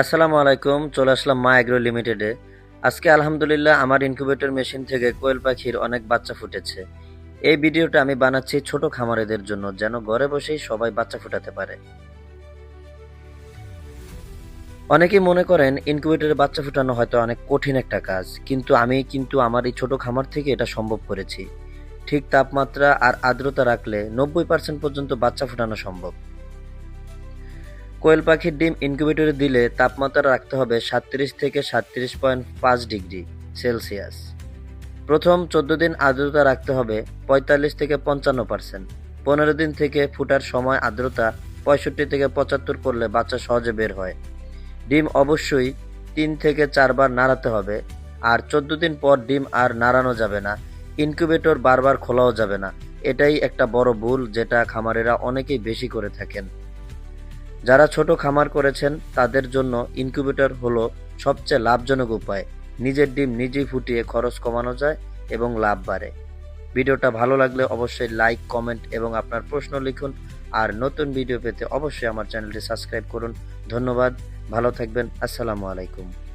আসসালামু আলাইকুম, চলে আসলাম মা এগ্রো লিমিটেডে আজকে আলহামদুলিল্লাহ আমার ইনকিউবেটর মেশিন থেকে কোয়েল পাখির অনেক বাচ্চা ফুটেছে। এই ভিডিওটা আমি বানাচ্ছি ছোট খামারেদের জন্য, যেন ঘরে বসেই সবাই বাচ্চা ফুটাতে পারে। অনেকেই মনে করেন ইনকিউবেটরে বাচ্চা ফুটানো হয়তো অনেক কঠিন একটা কাজ, কিন্তু আমি কিন্তু আমার এই ছোট খামার থেকে এটা সম্ভব করেছি। ঠিক তাপমাত্রা আর আর্দ্রতা রাখলে নব্বই পার্সেন্ট পর্যন্ত বাচ্চা ফুটানো সম্ভব। কোয়েল পাখির ডিম ইনকিউবেটরে দিলে তাপমাত্রা রাখতে হবে সাতত্রিশ থেকে সাতত্রিশ পয়েন্ট পাঁচ ডিগ্রি সেলসিয়াস। প্রথম চোদ্দ দিন আর্দ্রতা রাখতে হবে পঁয়তাল্লিশ থেকে পঞ্চান্ন পার্সেন্ট। পনেরো দিন থেকে ফুটার সময় আর্দ্রতা পঁয়ষট্টি থেকে পঁচাত্তর করলে বাচ্চা সহজে বের হয়। ডিম অবশ্যই তিন থেকে চারবার নাড়াতে হবে আর চোদ্দ দিন পর ডিম আর নাড়ানো যাবে না। ইনকিউবেটর বারবার খোলাও যাবে না। এটাই একটা বড় ভুল যেটা খামারেরা অনেকেই বেশি করে থাকেন। যারা ছোট খামার করেছেন, তাদের জন্য ইনকিউবেটর হলো সবচেয়ে লাভজনক উপায়। নিজের ডিম নিজেই ফুটিয়ে খরচ কমানো যায় এবং লাভ বাড়ে। ভিডিওটা ভালো লাগলে অবশ্যই লাইক, কমেন্ট এবং আপনার প্রশ্ন লিখুন। আর নতুন ভিডিও পেতে অবশ্যই আমার চ্যানেলটি সাবস্ক্রাইব করুন। ধন্যবাদ, ভালো থাকবেন, আসসালামু আলাইকুম।